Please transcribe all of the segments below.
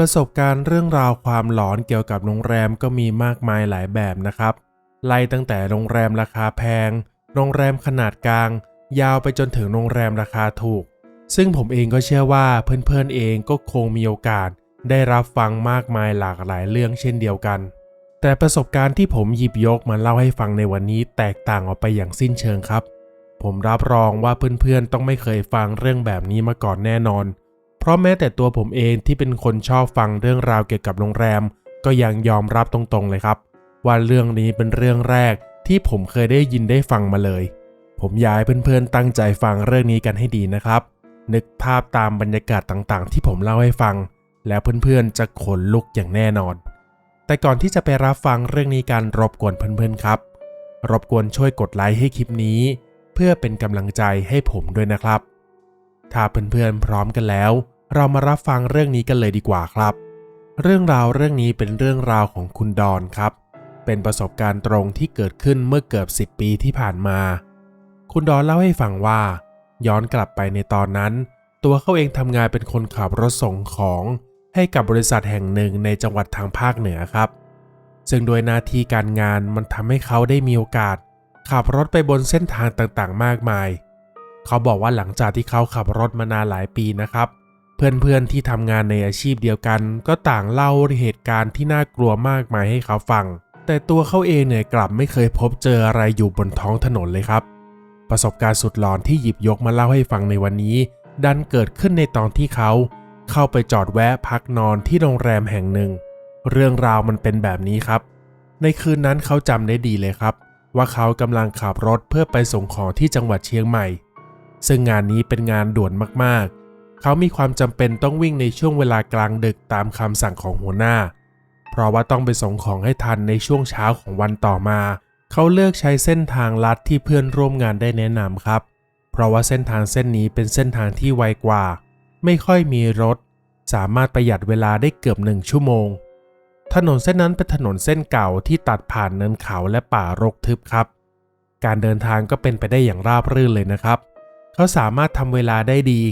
ประสบการณ์เรื่องราวความหลอนเกี่ยวกับโรงแรมก็มีมากมายหลายแบบนะครับ ไล่ตั้งแต่โรงแรมราคาแพง โรงแรมขนาดกลาง ยาวไปจนถึงโรงแรมราคาถูก ซึ่งผมเองก็เชื่อว่าเพื่อนๆเองก็คงมีโอกาส ได้รับฟังมากมายหลากหลายเรื่องเช่นเดียวกัน แต่ประสบการณ์ที่ผมหยิบยกมาเล่าให้ฟังในวันนี้แตกต่างออกไปอย่างสิ้นเชิงครับ ผมรับรองว่าเพื่อนๆต้องไม่เคยฟังเรื่องแบบนี้มาก่อนแน่นอนเราะแม้แต่ตัวผมเองที่เป็นคนชอบฟังเรื่องราวเกี่ยวกับโรงแรม ก็ยังยอมรับตรงๆเลยครับ ว่าเรื่องนี้เป็นเรื่องแรกที่ผมเคยได้ยินได้ฟังมาเลย ผมอยากให้เพื่อนๆตั้งใจฟังเรื่องนี้กันให้ดีนะครับ นึกภาพตามบรรยากาศต่างๆ ที่ผมเล่าให้ฟัง แล้วเพื่อนๆจะขนลุกอย่างแน่นอน แต่ก่อนที่จะไปรับฟังเรื่องนี้กันรบกวนเพื่อนๆครับรบกวนช่วยกดไลค์ให้คลิปนี้ เพื่อเป็นกำลังใจให้ผมด้วยนะครับ ถ้าเพื่อนๆพร้อมกันแล้ว เรามารับฟังเรื่องนี้กันเลยดีกว่าครับ เรื่องราวเรื่องนี้เป็นเรื่องราวของคุณดอนครับ เป็นประสบการณ์ตรงที่เกิดขึ้นเมื่อเกือบ10 ปีที่ผ่านมา คุณดอนเล่าให้ฟังว่า ย้อนกลับไปในตอนนั้น ตัวเขาเองทำงานเป็นคนขับรถส่งของ ให้กับบริษัทแห่งหนึ่งในจังหวัดทางภาคเหนือครับ ซึ่งโดยหน้าที่การงานมันทำให้เขาได้มีโอกาส ขับรถไปบนเส้นทางต่างๆ มากมาย เขาบอกว่าหลังจากที่เขาขับรถมานานหลายปีนะครับเเพื่อนๆที่ทำงานในอาชีพเดียวกัน ก็ต่างเล่าเหตุการณ์ที่น่ากลัวมากมายให้เขาฟัง แต่ตัวเขาเองเนี่ยกลับไม่เคยพบเจออะไรอยู่บนท้องถนนเลยครับ ประสบการณ์สุดหลอนที่หยิบยกมาเล่าให้ฟังในวันนี้ ดันเกิดขึ้นในตอนที่เขา เข้าไปจอดแวะพักนอนที่โรงแรมแห่งหนึ่ง เรื่องราวมันเป็นแบบนี้ครับ ในคืนนั้นเขาจำได้ดีเลยครับ ว่าเขากำลังขับรถเพื่อไปส่งของที่จังหวัดเชียงใหม่ ซึ่งงานนี้เป็นงานด่วนมากๆ เขามีความจำเป็นต้องวิ่งในช่วงเวลากลางดึกตามคำสั่งของหัวหน้า เพราะว่าต้องไปส่งของให้ทันในช่วงเช้าของวันต่อมา เขาเลือกใช้เส้นทางลัดที่เพื่อนร่วมงานได้แนะนำครับ เพราะว่าเส้นทางเส้นนี้เป็นเส้นทางที่ไวกว่า ไม่ค่อยมีรถ สามารถประหยัดเวลาได้เกือบหนึ่งชั่วโมง ถนนเส้นนั้นเป็นถนนเส้นเก่าที่ตัดผ่านเนินเขาและป่ารกทึบครับ การเดินทางก็เป็นไปได้อย่างราบรื่นเลยนะครับ เขาสามารถทำเวลาได้ดี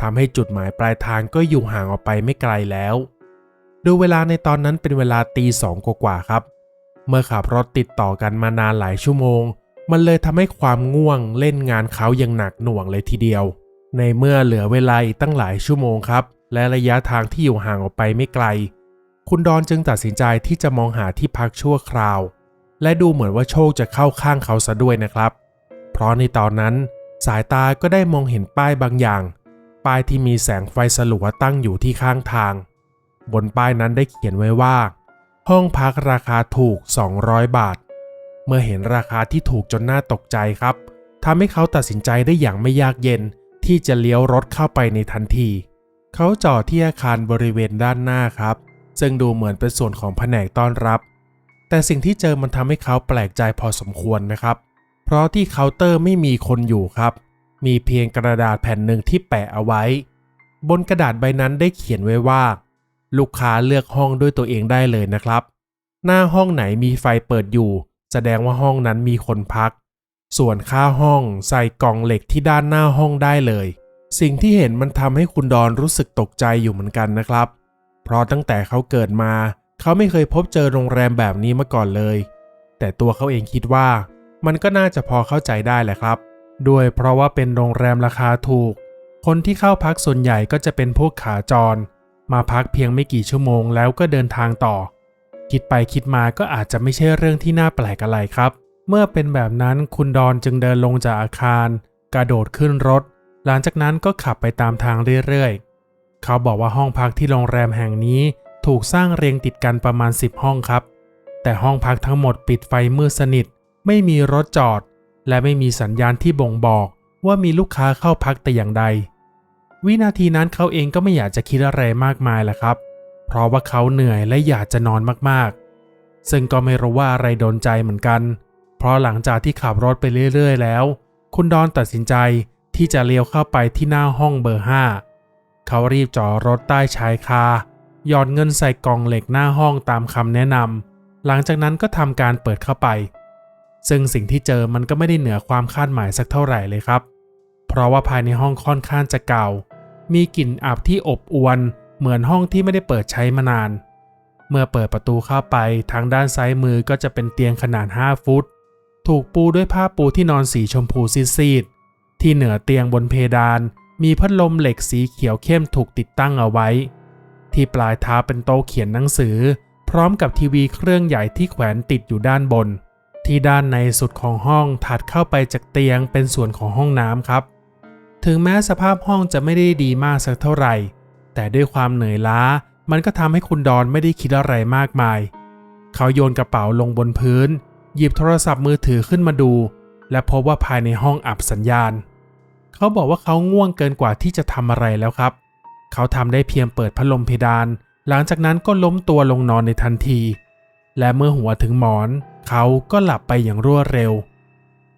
ทำให้จุดหมายปลายทางก็อยู่ห่างออกไปไม่ไกลแล้วดูเวลาในตอนนั้นเป็นเวลาตีสองกว่าครับ เมื่อขับรถติดต่อกันมานานหลายชั่วโมง มันเลยทำให้ความง่วงเล่นงานเขาอย่างหนักหน่วงเลยทีเดียว ในเมื่อเหลือเวลาอีกตั้งหลายชั่วโมงครับ และระยะทางที่อยู่ห่างออกไปไม่ไกล คุณดอนจึงตัดสินใจที่จะมองหาที่พักชั่วคราว และดูเหมือนว่าโชคจะเข้าข้างเขาซะด้วยนะครับ เพราะในตอนนั้นสายตาก็ได้มองเห็นป้ายบางอย่าง ป้ายที่มีแสงไฟสลัวตั้งอยู่ที่ข้างทาง บนป้ายนั้นได้เขียนไว้ว่า ห้องพักราคาถูก 200 บาท เมื่อเห็นราคาที่ถูกจนน่าตกใจครับทำให้เขาตัดสินใจได้อย่างไม่ยากเย็นที่จะเลี้ยวรถเข้าไปในทันที เขาจอดที่อาคารบริเวณด้านหน้าครับ ซึ่งดูเหมือนเป็นส่วนของแผนกต้อนรับ แต่สิ่งที่เจอมันทำให้เขาแปลกใจพอสมควรนะครับ เพราะที่เคาน์เตอร์ไม่มีคนอยู่ครับ มีเพียงกระดาษแผ่นหนึ่งที่แปะเอาไว้ บนกระดาษใบนั้นได้เขียนไว้ว่า ลูกค้าเลือกห้องด้วยตัวเองได้เลยนะครับ หน้าห้องไหนมีไฟเปิดอยู่ แสดงว่าห้องนั้นมีคนพัก ส่วนค่าห้องใส่กล่องเหล็กที่ด้านหน้าห้องได้เลย สิ่งที่เห็นมันทำให้คุณดอนรู้สึกตกใจอยู่เหมือนกันนะครับ เพราะตั้งแต่เขาเกิดมา เขาไม่เคยพบเจอโรงแรมแบบนี้มาก่อนเลย แต่ตัวเขาเองคิดว่า มันก็น่าจะพอเข้าใจได้แหละครับ ด้วยเพราะว่าเป็นโรงแรมราคาถูก คนที่เข้าพักส่วนใหญ่ก็จะเป็นพวกขาจร มาพักเพียงไม่กี่ชั่วโมงแล้วก็เดินทางต่อ คิดไปคิดมาก็อาจจะไม่ใช่เรื่องที่น่าแปลกอะไรครับ เมื่อเป็นแบบนั้นคุณดอนจึงเดินลงจากอาคาร กระโดดขึ้นรถ หลังจากนั้นก็ขับไปตามทางเรื่อยๆ เขาบอกว่าห้องพักที่โรงแรมแห่งนี้ถูกสร้างเรียงติดกันประมาณ 10 ห้องครับ แต่ห้องพักทั้งหมดปิดไฟมืดสนิท ไม่มีรถจอด และไม่มีสัญญาณที่บ่งบอกว่ามีลูกค้าเข้าพักแต่อย่างใด วินาทีนั้นเขาเองก็ไม่อยากจะคิดอะไรมากมายแหละครับ เพราะว่าเขาเหนื่อยและอยากจะนอนมากๆ ซึ่งก็ไม่รู้ว่าอะไรโดนใจเหมือนกัน เพราะหลังจากที่ขับรถไปเรื่อย ๆ แล้ว คุณดอนตัดสินใจที่จะเลี้ยวเข้าไปที่หน้าห้องเบอร์ 5 เขารีบจอดรถใต้ชายคาหยอดเงินใส่กล่องเหล็กหน้าห้องตามคำแนะนำหลังจากนั้นก็ทำการเปิดเข้าไป ซึ่งสิ่งที่เจอมันก็ไม่ได้เหนือความคาดหมายสักเท่าไหร่เลยครับ เพราะว่าภายในห้องค่อนข้างจะเก่า มีกลิ่นอับที่อบอวน เหมือนห้องที่ไม่ได้เปิดใช้มานาน เมื่อเปิดประตูเข้าไปทางด้านซ้ายมือก็จะเป็นเตียงขนาด 5 ฟุต ถูกปูด้วยผ้าปูที่นอนสีชมพูซีดๆที่เหนือเตียงบนเพดาน มีพัดลมเหล็กสีเขียวเข้มถูกติดตั้งเอาไว้ ที่ปลายเท้าเป็นโต๊ะเขียนหนังสือ พร้อมกับทีวีเครื่องใหญ่ที่แขวนติดอยู่ด้านบน ที่ด้านในสุดของห้องถัดเข้าไปจากเตียงเป็นส่วนของห้องน้ำครับ ถึงแม้สภาพห้องจะไม่ได้ดีมากสักเท่าไหร่ แต่ด้วยความเหนื่อยล้า มันก็ทำให้คุณดอนไม่ได้คิดอะไรมากมาย เขาโยนกระเป๋าลงบนพื้น หยิบโทรศัพท์มือถือขึ้นมาดู และพบว่าภายในห้องอับสัญญาณ เขาบอกว่าเขาง่วงเกินกว่าที่จะทำอะไรแล้วครับ เขาทำได้เพียงเปิดพัดลมเพดาน หลังจากนั้นก็ล้มตัวลงนอนในทันที และเมื่อหัวถึงหมอน เขาก็หลับไปอย่างรวดเร็ว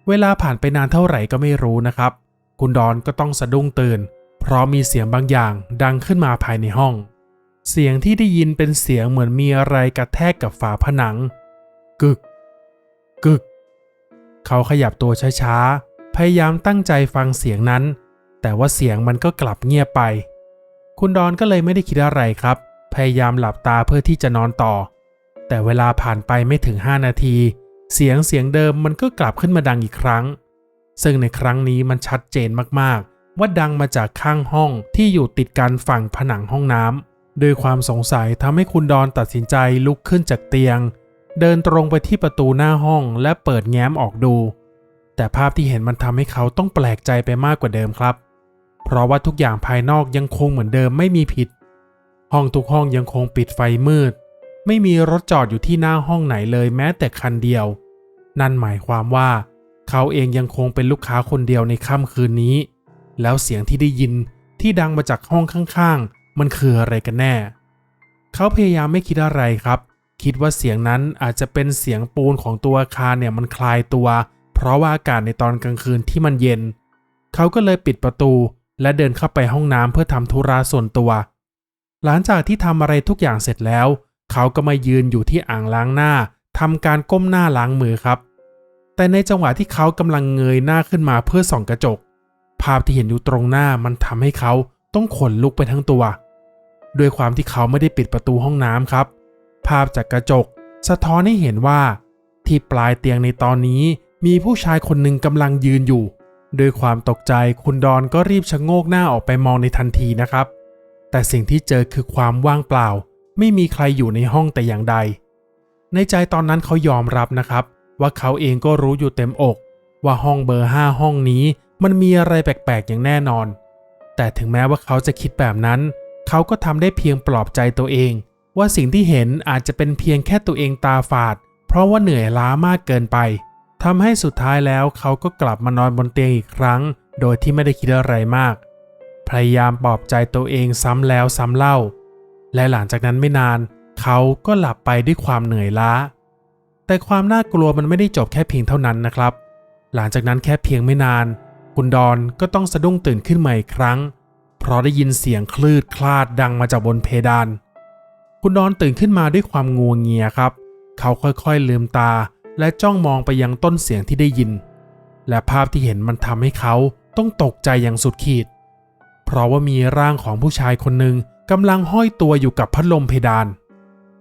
เวลาผ่านไปนานเท่าไหร่ก็ไม่รู้นะครับ คุณดอนก็ต้องสะดุ้งตื่น เพราะมีเสียงบางอย่างดังขึ้นมาภายในห้อง เสียงที่ได้ยินเป็นเสียงเหมือนมีอะไรกระแทกกับฝาผนัง กึก กึก เขาขยับตัวช้าๆ พยายามตั้งใจฟังเสียงนั้น แต่ว่าเสียงมันก็กลับเงียบไป คุณดอนก็เลยไม่ได้คิดอะไรครับ พยายามหลับตาเพื่อที่จะนอนต่อ แต่เวลาผ่านไปไม่ถึง 5 นาที เสียงเสียงเดิมมันก็กลับขึ้นมาดังอีกครั้ง ซึ่งในครั้งนี้มันชัดเจนมากๆ ว่าดังมาจากข้างห้องที่อยู่ติดกันฝั่งผนังห้องน้ำด้วยความสงสัยทำให้คุณดอนตัดสินใจลุกขึ้นจากเตียง เดินตรงไปที่ประตูหน้าห้องและเปิดแง้มออกดู แต่ภาพที่เห็นมันทำให้เขาต้องแปลกใจไปมากกว่าเดิมครับ เพราะว่าทุกอย่างภายนอกยังคงเหมือนเดิมไม่มีผิดห้องทุกห้องยังคงปิดไฟมืด ไม่มีรถจอดอยู่ที่หน้าห้องไหนเลยแม้แต่คันเดียว นั่นหมายความว่า เขาเองยังคงเป็นลูกค้าคนเดียวในค่ำคืนนี้ แล้วเสียงที่ได้ยินที่ดังมาจากห้องข้างๆ มันคืออะไรกันแน่ เขาพยายามไม่คิดอะไรครับ คิดว่าเสียงนั้นอาจจะเป็นเสียงปูนของตัวอาคารเนี่ยมันคลายตัว เพราะว่าอากาศในตอนกลางคืนที่มันเย็น เขาก็เลยปิดประตู และเดินเข้าไปห้องน้ำเพื่อทำธุระส่วนตัว หลังจากที่ทำอะไรทุกอย่างเสร็จแล้ว เขาก็มายืนอยู่ที่อ่างล้างหน้าทำการก้มหน้าล้างมือครับ แต่ในจังหวะที่เขากำลังเงยหน้าขึ้นมาเพื่อส่องกระจก ภาพที่เห็นอยู่ตรงหน้ามันทำให้เขาต้องขนลุกไปทั้งตัว ด้วยความที่เขาไม่ได้ปิดประตูห้องน้ำครับ ภาพจากกระจก สะท้อนให้เห็นว่า ที่ปลายเตียงในตอนนี้มีผู้ชายคนหนึ่งกำลังยืนอยู่ด้วยความตกใจคุณดอนก็รีบชะโงกหน้าออกไปมองในทันทีนะครับ แต่สิ่งที่เจอคือความว่างเปล่า ไม่มีใครอยู่ในห้องแต่อย่างใด ในใจตอนนั้นเขายอมรับนะครับ ว่าเขาเองก็รู้อยู่เต็มอก ว่าห้องเบอร์5ห้องนี้มันมีอะไรแปลกๆอย่างแน่นอน แต่ถึงแม้ว่าเขาจะคิดแบบนั้น เขาก็ทำได้เพียงปลอบใจตัวเอง ว่าสิ่งที่เห็นอาจจะเป็นเพียงแค่ตัวเองตาฝาด เพราะว่าเหนื่อยล้ามากเกินไปทำให้สุดท้ายแล้วเขาก็กลับมานอนบนเตียงอีกครั้ง โดยที่ไม่ได้คิดอะไรมาก พยายามปลอบใจตัวเองซ้ำแล้วซ้ำเล่า และหลังจากนั้นไม่นาน เขาก็หลับไปด้วยความเหนื่อยล้า แต่ความน่ากลัวมันไม่ได้จบแค่เพียงเท่านั้นนะครับ หลังจากนั้นแค่เพียงไม่นาน คุณดอนก็ต้องสะดุ้งตื่นขึ้นมาอีกครั้ง เพราะได้ยินเสียงคลืดคลาดดังมาจากบนเพดาน คุณดอนตื่นขึ้นมาด้วยความงัวงเงียครับ เขาค่อยๆลืมตา และจ้องมองไปยังต้นเสียงที่ได้ยิน และภาพที่เห็นมันทำให้เขาต้องตกใจอย่างสุดขีด เพราะว่ามีร่างของผู้ชายคนหนึ่ง กำลังห้อยตัวอยู่กับพัดลมเพดาน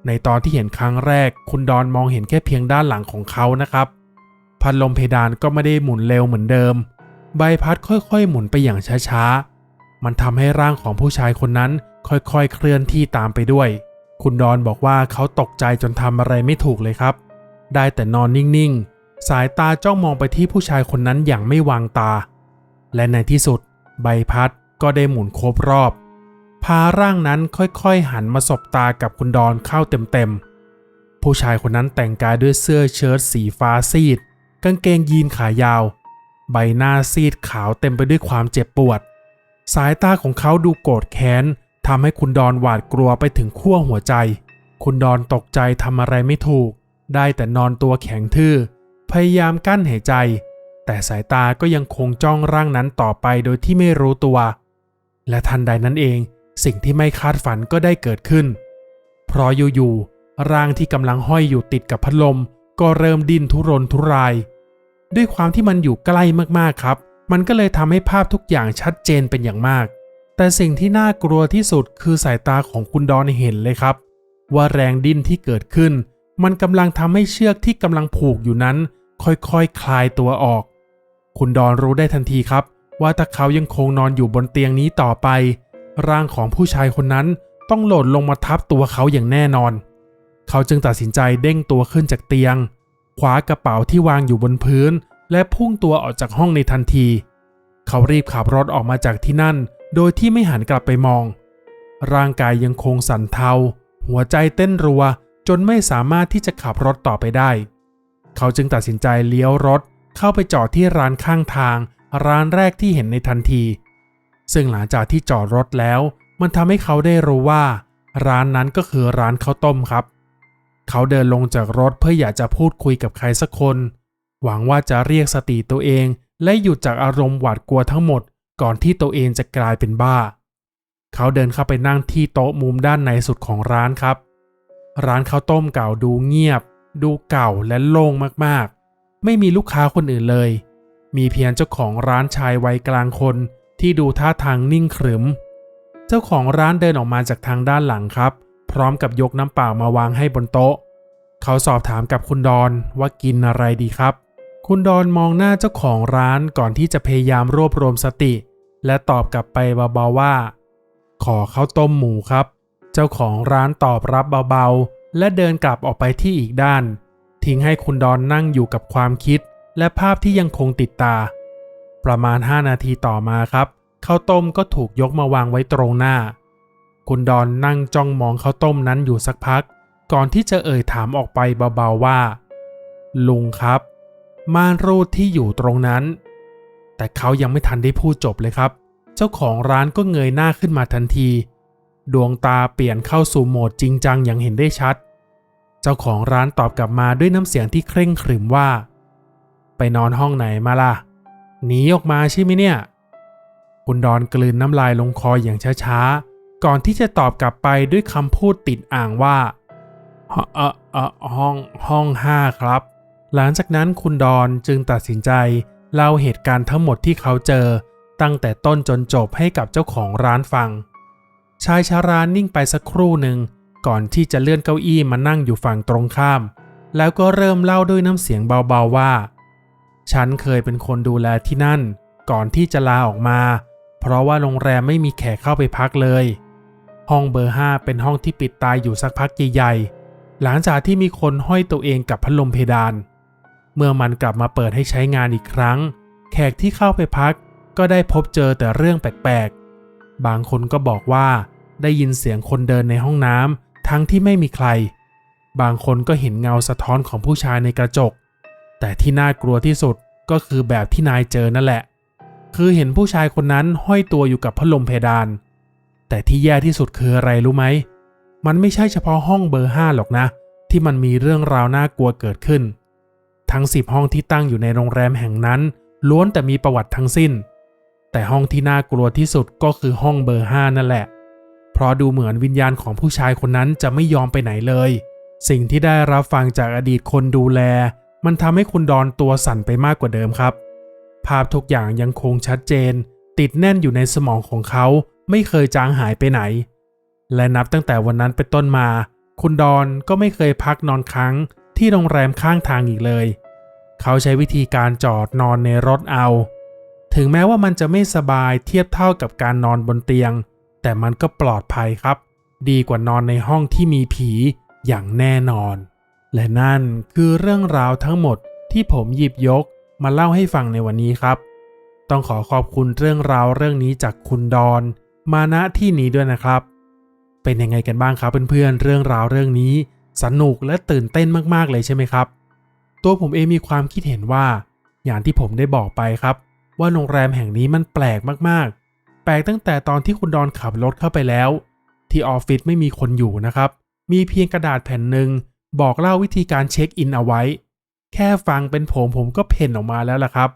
ในตอนที่เห็นครั้งแรก คุณดอนมองเห็นแค่เพียงด้านหลังของเขานะครับ พัดลมเพดานก็ไม่ได้หมุนเร็วเหมือนเดิม ใบพัดค่อยๆ หมุนไปอย่างช้าๆ มันทำให้ร่างของผู้ชายคนนั้นค่อยๆ เคลื่อนที่ตามไปด้วย คุณดอนบอกว่าเขาตกใจจนทำอะไรไม่ถูกเลยครับ ได้แต่นอนนิ่งๆ สายตาจ้องมองไปที่ผู้ชายคนนั้นอย่างไม่วางตา และในที่สุด ใบพัดก็ได้หมุนครบรอบ พาร่างนั้นค่อยๆ หันมาสบตากับคุณดอนเข้าเต็มๆ ผู้ชายคนนั้นแต่งกายด้วยเสื้อเชิ้ตสีฟ้าซีด กางเกงยีนขายาว ใบหน้าซีดขาวเต็มไปด้วยความเจ็บปวด สายตาของเขาดูโกรธแค้นทำให้คุณดอนหวาดกลัวไปถึงขั้วหัวใจ คุณดอนตกใจทำอะไรไม่ถูก ได้แต่นอนตัวแข็งทื่อ พยายามกั้นหายใจ แต่สายตาก็ยังคงจ้องร่างนั้นต่อไปโดยที่ไม่รู้ตัว และทันใดนั้นเอง สิ่งที่ไม่คาดฝันก็ได้เกิดขึ้น เพราะอยู่ๆร่างที่กำลังห้อยอยู่ติดกับพัดลม ก็เริ่มดิ้นทุรนทุราย ด้วยความที่มันอยู่ใกล้มากๆครับ มันก็เลยทำให้ภาพทุกอย่างชัดเจนเป็นอย่างมาก แต่สิ่งที่น่ากลัวที่สุดคือสายตาของคุณดอนเห็นเลยครับ ว่าแรงดิ้นที่เกิดขึ้น มันกำลังทำให้เชือกที่กำลังผูกอยู่นั้น ค่อยๆคคลายตัวออก คุณดอนรู้ได้ทันทีครับว่าถ้าเขายังคงนอนอยู่บนเตียงนี้ต่อไป ร่างของผู้ชายคนนั้นต้องหล่นลงมาทับตัวเขาอย่างแน่นอน เขาจึงตัดสินใจเด้งตัวขึ้นจากเตียงคว้ากระเป๋าที่วางอยู่บนพื้น และพุ่งตัวออกจากห้องในทันที เขารีบขับรถออกมาจากที่นั่น โดยที่ไม่หันกลับไปมอง ร่างกายยังคงสั่นเทา หัวใจเต้นรัว จนไม่สามารถที่จะขับรถต่อไปได้ เขาจึงตัดสินใจเลี้ยวรถ เข้าไปจอดที่ร้านข้างทาง ร้านแรกที่เห็นในทันที ซึ่งหลังจากที่จอดรถแล้ว มันทำให้เขาได้รู้ว่า ร้านนั้นก็คือร้านข้าวต้มครับ เขาเดินลงจากรถเพื่ออยากจะพูดคุยกับใครสักคน หวังว่าจะเรียกสติตัวเอง และหยุดจากอารมณ์หวาดกลัวทั้งหมด ก่อนที่ตัวเองจะกลายเป็นบ้า เขาเดินเข้าไปนั่งที่โต๊ะมุมด้านในสุดของร้านครับ ร้านข้าวต้มเก่าดูเงียบ ดูเก่าและโล่งมากๆ ไม่มีลูกค้าคนอื่นเลย มีเพียงเจ้าของร้านชายวัยกลางคน ที่ดูท่าทางนิ่งขรึม เจ้าของร้านเดินออกมาจากทางด้านหลังครับ พร้อมกับยกน้ำเปล่ามาวางให้บนโต๊ะ เขาสอบถามกับคุณดอนว่ากินอะไรดีครับ คุณดอนมองหน้าเจ้าของร้านก่อนที่จะพยายามรวบรวมสติ และตอบกลับไปเบาๆว่า ขอข้าวต้มหมูครับ เจ้าของร้านตอบรับเบาๆ และเดินกลับออกไปที่อีกด้าน ทิ้งให้คุณดอนนั่งอยู่กับความคิด และภาพที่ยังคงติดตา ประมาณ 5 นาทีต่อมาครับข้าวต้มก็ถูกยกมาวางไว้ตรงหน้า คุณดอนนั่งจ้องมองข้าวต้มนั้นอยู่สักพัก ก่อนที่จะเอ่ยถามออกไปเบาๆว่า ลุงครับ ม่านรูดที่อยู่ตรงนั้น แต่เขายังไม่ทันได้พูดจบเลยครับ เจ้าของร้านก็เงยหน้าขึ้นมาทันที ดวงตาเปลี่ยนเข้าสู่โหมดจริงจังอย่างเห็นได้ชัด เจ้าของร้านตอบกลับมาด้วยน้ำเสียงที่เคร่งขรึมว่า ไปนอนห้องไหนมาล่ะ หนีออกมาใช่ไหมเนี่ย คุณดอนกลืนน้ำลายลงคออย่างช้าๆ ก่อนที่จะตอบกลับไปด้วยคำพูดติดอ่างว่าเออเออห้องห้องห้าครับ หลังจากนั้นคุณดอนจึงตัดสินใจเล่าเหตุการณ์ทั้งหมดที่เขาเจอ ตั้งแต่ต้นจนจบให้กับเจ้าของร้านฟัง ชายชารานิ่งไปสักครู่หนึ่งก่อนที่จะเลื่อนเก้าอี้มานั่งอยู่ฝั่งตรงข้าม แล้วก็เริ่มเล่าด้วยน้ำเสียงเบาๆว่า ฉันเคยเป็นคนดูแลที่นั่น ก่อนที่จะลาออกมา เพราะว่าโรงแรมไม่มีแขกเข้าไปพักเลย ห้องเบอร์ 5 เป็นห้องที่ปิดตายอยู่สักพักใหญ่ๆ หลังจากที่มีคนห้อยตัวเองกับพัดลมเพดาน เมื่อมันกลับมาเปิดให้ใช้งานอีกครั้ง แขกที่เข้าไปพักก็ได้พบเจอแต่เรื่องแปลกๆ บางคนก็บอกว่าได้ยินเสียงคนเดินในห้องน้ำทั้งที่ไม่มีใคร บางคนก็เห็นเงาสะท้อนของผู้ชายในกระจก แต่ที่น่ากลัวที่สุดก็คือแบบที่นายเจอนั่นแหละ คือเห็นผู้ชายคนนั้นห้อยตัวอยู่กับพัดลมเพดาน แต่ที่แย่ที่สุดคืออะไรรู้ไหม มันไม่ใช่เฉพาะห้องเบอร์5หรอกนะ ที่มันมีเรื่องราวน่ากลัวเกิดขึ้น ทั้ง10ห้องที่ตั้งอยู่ในโรงแรมแห่งนั้น ล้วนแต่มีประวัติทั้งสิ้น แต่ห้องที่น่ากลัวที่สุดก็คือห้องเบอร์5นั่นแหละ เพราะดูเหมือนวิญญาณของผู้ชายคนนั้นจะไม่ยอมไปไหนเลย สิ่งที่ได้รับฟังจากอดีตคนดูแล มันทำให้คุณดอนตัวสั่นไปมากกว่าเดิมครับ ภาพทุกอย่างยังคงชัดเจน ติดแน่นอยู่ในสมองของเขาไม่เคยจางหายไปไหน และนับตั้งแต่วันนั้นเป็นต้นมา คุณดอนก็ไม่เคยพักนอนค้างที่โรงแรมข้างทางอีกเลย เขาใช้วิธีการจอดนอนในรถเอา ถึงแม้ว่ามันจะไม่สบายเทียบเท่ากับการนอนบนเตียง แต่มันก็ปลอดภัยครับ ดีกว่านอนในห้องที่มีผีอย่างแน่นอน และนั่นคือเรื่องราวทั้งหมดที่ผมหยิบยกมาเล่าให้ฟังในวันนี้ครับ ต้องขอขอบคุณเรื่องราวเรื่องนี้จากคุณดอน มาณที่นี้ด้วยนะครับ เป็นยังไงกันบ้างครับเพื่อนๆเรื่องราวเรื่องนี้ สนุกและตื่นเต้นมากๆเลยใช่ไหมครับ ตัวผมเองมีความคิดเห็นว่า อย่างที่ผมได้บอกไปครับ ว่าโรงแรมแห่งนี้มันแปลกมากๆ แปลกตั้งแต่ตอนที่คุณดอนขับรถเข้าไปแล้ว ที่ออฟฟิศไม่มีคนอยู่นะครับ มีเพียงกระดาษแผ่นหนึ่ง บอกเล่าวิธีการเช็คอินเอาไว้ แค่ฟังเป็นผมผมก็เพ่นออกมาแล้วล่ะครับ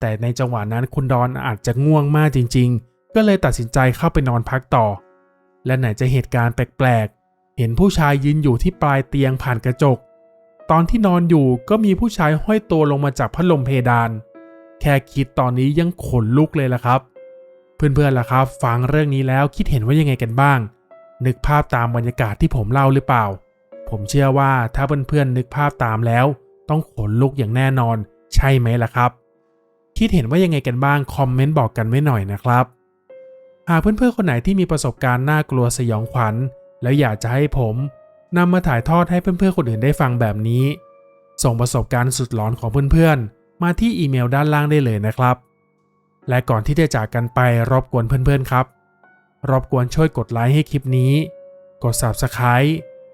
แต่ในจังหวะนั้นคุณดอนอาจจะง่วงมากจริง ๆ ก็เลยตัดสินใจเข้าไปนอนพักต่อ และไหนจะเหตุการณ์แปลกๆ เห็นผู้ชายยืนอยู่ที่ปลายเตียงผ่านกระจก ตอนที่นอนอยู่ก็มีผู้ชายห้อยตัวลงมาจากพัดลมเพดาน แค่คิดตอนนี้ยังขนลุกเลยล่ะครับ เพื่อนๆล่ะครับ ฟังเรื่องนี้แล้วคิดเห็นว่ายังไงกันบ้าง นึกภาพตามบรรยากาศที่ผมเล่าหรือเปล่า ผมเชื่อว่าถ้าเพื่อนๆนึกภาพตามแล้ว ต้องขนลุกอย่างแน่นอน ใช่ไหมล่ะครับ คิดเห็นว่ายังไงกันบ้างคอมเมนต์บอกกันไว้หน่อยนะครับ หากเพื่อนๆคนไหนที่มีประสบการณ์น่ากลัวสยองขวัญ แล้วอยากจะให้ผมนำมาถ่ายทอดให้เพื่อนๆคนอื่นได้ฟังแบบนี้ ส่งประสบการณ์สุดหลอนของเพื่อนๆ มาที่อีเมลด้านล่างได้เลยนะครับ และก่อนที่จะจากกันไปรบกวนเพื่อนๆครับ รบกวนช่วยกดไลค์ให้คลิปนี้ กด Subscribe